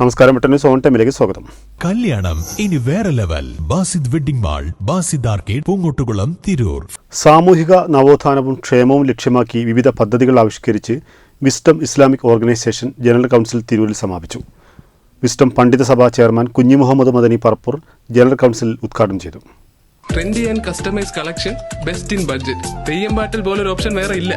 നമസ്കാരം പെട്ടെന്ന് സോൺ ടൈമിലേക്ക് സ്വാഗതം. കല്യാണം ഇനി വേറെ level. Basid wedding mall Basid arcade Poongottukulam Tirur. സാമൂഹിക നവോത്ഥാനവും ക്ഷേമവും ലക്ഷ്യമാക്കി വിവിധ പദ്ധതികൾ ആവിഷ്കരിച്ച് wisdom Islamic organisation general council തിരൂരിൽ സമാപിച്ചു. വിസ്റ്റം പണ്ഡിത സഭാ chairman Kunhi Muhammad Madani Parappur general council ഉദ്ഘാടനം ചെയ്തു. Trendy and customise collection best in budget. Theyyam പാട്ടിൽ പോലൊരു ഓപ്ഷൻ വേറെ ഇല്ല.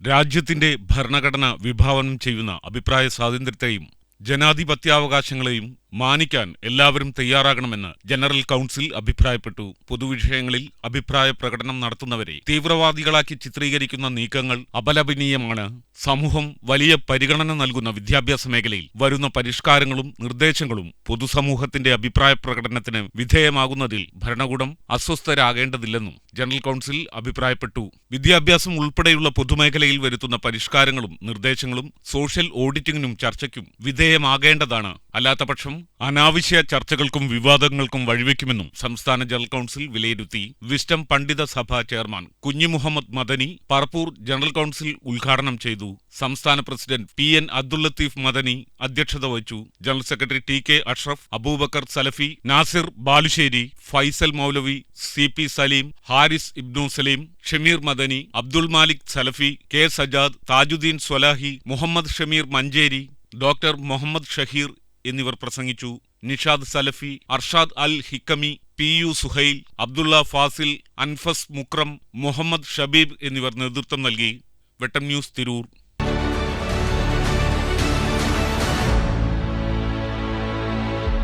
രാജ്യത്തിന്റെ ഭരണഘടന വിഭാവനം ചെയ്യുന്ന അഭിപ്രായ സ്വാതന്ത്ര്യത്തെയും ജനാധിപത്യാവകാശങ്ങളെയും മാനിക്കാൻ എല്ലാവരും തയ്യാറാകണമെന്ന് ജനറൽ കൗൺസിൽ അഭിപ്രായപ്പെട്ടു. പൊതുവിഷയങ്ങളിൽ അഭിപ്രായ പ്രകടനം നടത്തുന്നവരെ തീവ്രവാദികളാക്കി ചിത്രീകരിക്കുന്ന നീക്കങ്ങൾ അപലപനീയമാണ്. സമൂഹം വലിയ പരിഗണന നൽകുന്ന വിദ്യാഭ്യാസ മേഖലയിൽ വരുന്ന പരിഷ്കാരങ്ങളും നിർദ്ദേശങ്ങളും പൊതുസമൂഹത്തിന്റെ അഭിപ്രായ പ്രകടനത്തിന് വിധേയമാകുന്നതിൽ ഭരണകൂടം അസ്വസ്ഥരാകേണ്ടതില്ലെന്നും ജനറൽ കൗൺസിൽ അഭിപ്രായപ്പെട്ടു. വിദ്യാഭ്യാസം ഉൾപ്പെടെയുള്ള പൊതുമേഖലയിൽ വരുത്തുന്ന പരിഷ്കാരങ്ങളും നിർദ്ദേശങ്ങളും സോഷ്യൽ ഓഡിറ്റിംഗിനും ചർച്ചയ്ക്കും വിധേയമാകേണ്ടതാണ്. അല്ലാത്തപക്ഷം അനാവശ്യ ചർച്ചകൾക്കും വിവാദങ്ങൾക്കും വഴിവെക്കുമെന്നും സംസ്ഥാന ജനറൽ കൌൺസിൽ വിലയിരുത്തി. വിസ്റ്റം പണ്ഡിത സഭ chairman Kunhi Muhammad Madani Parappur general council ഉദ്ഘാടനം ചെയ്തു. സംസ്ഥാന president P N Abdul Latheef Madani അധ്യക്ഷത വഹിച്ചു. General secretary T K Ashraf Abubakar Salafi Nasir Balussery Faisal Moulavi C P Saleem Haris Ibnu Saleem Shameer Madani Abdul Malik Salafi K Sajad Thajudheen Swalahi Muhammad Shameer Manjeri doctor Muhammad Shaheer എന്നിവർ പ്രസംഗിച്ചു. Nishad Salafi Arshad Al Hikami P U Suhail Abdulla Fasil Anfas Mukram Muhammad Shabeeb എന്നിവർ നേതൃത്വം നൽകി. Vettam news Tirur.